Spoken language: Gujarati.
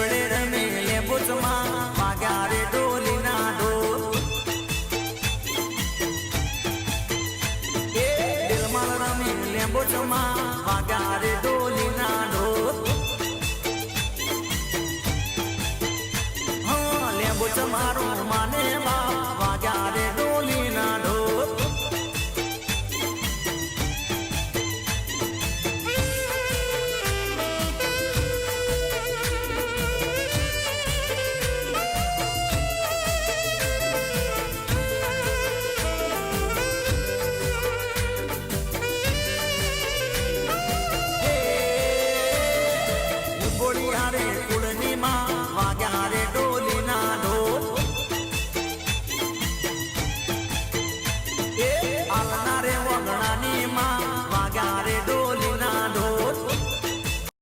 બેબડે રમે લે બોચમાં માગારે ડોલી ના ડોલ. એ દિલમાં રમે લે બોચમાં માગારે ડોલી ના ડોલ. હા, લે મારું body.